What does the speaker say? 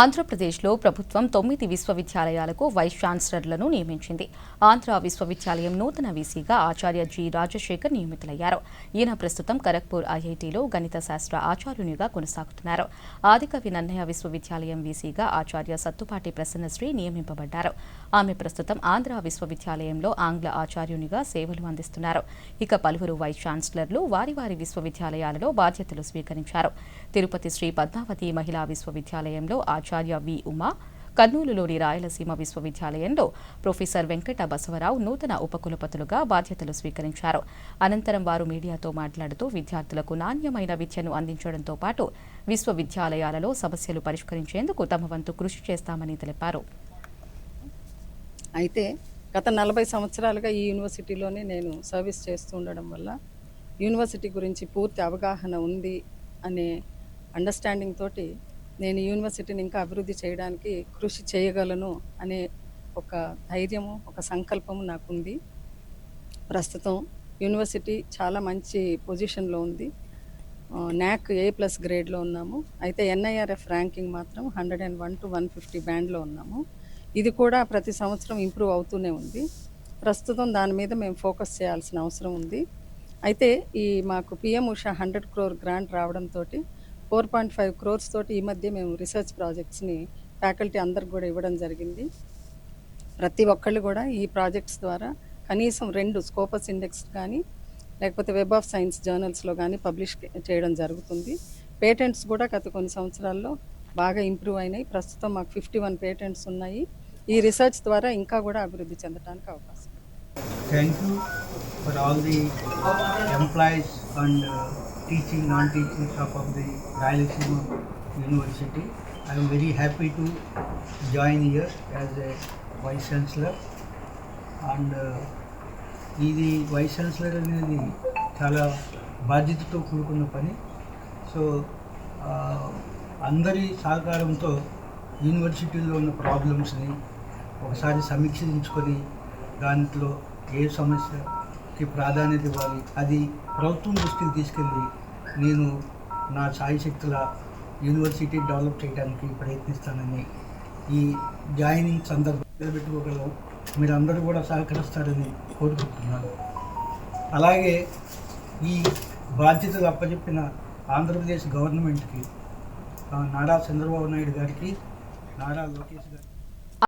ఆంధ్రప్రదేశ్లో ప్రభుత్వం తొమ్మిది విశ్వవిద్యాలయాలకు వైస్ ఛాన్సలర్లను నియమించింది. ఆంధ్ర విశ్వవిద్యాలయం నూతన వీసీగా ఆచార్య జి రాజశేఖర్ నియమితులయ్యారు. ఈయన ప్రస్తుతం ఖరగ్పూర్ ఐఐటిలో గణిత శాస్త్ర ఆచార్యునిగా కొనసాగుతున్నారు. ఆదికవి నన్నయ్య విశ్వవిద్యాలయం వీసీగా ఆచార్య సత్తుపాటి ప్రసన్నశ్రీ నియమింపబడ్డారు. ఆమె ప్రస్తుతం ఆంధ్ర విశ్వవిద్యాలయంలో ఆంగ్ల ఆచార్యునిగా సేవలు అందిస్తున్నారు. ఇక పలువురు వైస్ ఛాన్సలర్లు వారి వారి విశ్వవిద్యాలయాలలో బాధ్యతలు స్వీకరించారు. తిరుపతి శ్రీ పద్మావతి మహిళా విశ్వవిద్యాలయంలో ఆచార్య వి ఉమా కర్నూలులోని రాయలసీమ విశ్వవిద్యాలయంలో ప్రొఫెసర్ వెంకట బసవరావు నూతన ఉపకులపతులుగా బాధ్యతలు స్వీకరించారు. అనంతరం వారు మీడియాతో మాట్లాడుతూ విద్యార్థులకు నాణ్యమైన విద్యను అందించడంతో పాటు విశ్వవిద్యాలయాలలో సమస్యలు పరిష్కరించేందుకు తమ వంతు కృషి చేస్తామని తెలిపారు. అయితే గత నలభై సంవత్సరాలుగా ఈ యూనివర్సిటీలోనే నేను సర్వీస్ చేస్తూ ఉండడం వల్ల యూనివర్సిటీ గురించి పూర్తి అవగాహన ఉంది అనే అండర్స్టాండింగ్ తోటి నేను యూనివర్సిటీని ఇంకా అభివృద్ధి చేయడానికి కృషి చేయగలను అనే ఒక ధైర్యము ఒక సంకల్పము నాకుంది. ప్రస్తుతం యూనివర్సిటీ చాలా మంచి పొజిషన్లో ఉంది. న్యాక్ ఏ ప్లస్ గ్రేడ్లో ఉన్నాము. అయితే ఎన్ఐఆర్ఎఫ్ ర్యాంకింగ్ మాత్రం hundred and one to one fifty బ్యాండ్లో ఉన్నాము. ఇది కూడా ప్రతి సంవత్సరం ఇంప్రూవ్ అవుతూనే ఉంది. ప్రస్తుతం దాని మీద మేము ఫోకస్ చేయాల్సిన అవసరం ఉంది. అయితే ఈ మాకు PM USHA hundred crore grant రావడంతో ఫోర్ పాయింట్ ఫైవ్ క్రోర్స్ తోటి ఈ మధ్య మేము రీసెర్చ్ ప్రాజెక్ట్స్ని ఫ్యాకల్టీ అందరికి కూడా ఇవ్వడం జరిగింది. ప్రతి ఒక్కళ్ళు కూడా ఈ ప్రాజెక్ట్స్ ద్వారా కనీసం రెండు స్కోపస్ ఇండెక్స్ కానీ లేకపోతే వెబ్ ఆఫ్ సైన్స్ జర్నల్స్లో కానీ పబ్లిష్ చేయడం జరుగుతుంది. పేటెంట్స్ కూడా గత కొన్ని సంవత్సరాల్లో బాగా ఇంప్రూవ్ అయినాయి. ప్రస్తుతం మాకు ఫిఫ్టీ వన్ పేటెంట్స్ ఉన్నాయి. ఈ రీసెర్చ్ ద్వారా ఇంకా కూడా అభివృద్ధి చెందడానికి అవకాశం thank you for all the employees and teaching, non-teaching staff of the Rayalaseema University. I am very happy to join here as a Vice Chancellor uh, ఇది వైస్ ఛాన్సలర్ అనేది చాలా బాధ్యతతో కూడుకున్న పని సో అందరి సహకారంతో యూనివర్సిటీలో ఉన్న ప్రాబ్లమ్స్ని ఒకసారి సమీక్షించుకొని దాంట్లో ఏ సమస్యకి ప్రాధాన్యత ఇవ్వాలి అది ప్రభుత్వం దృష్టికి తీసుకెళ్ళి నేను నా సాయశక్తుల యూనివర్సిటీ డెవలప్ చేయడానికి ప్రయత్నిస్తానని ఈ జాయినింగ్ సందర్భం నిలబెట్టుకోగలం మీరందరూ కూడా సహకరిస్తారని కోరుకుంటున్నాను. అలాగే ఈ బాధ్యతలు అప్పచెప్పిన ఆంధ్రప్రదేశ్ గవర్నమెంట్కి నారా చంద్రబాబు నాయుడు గారికి నారా లోకేష్ గారికి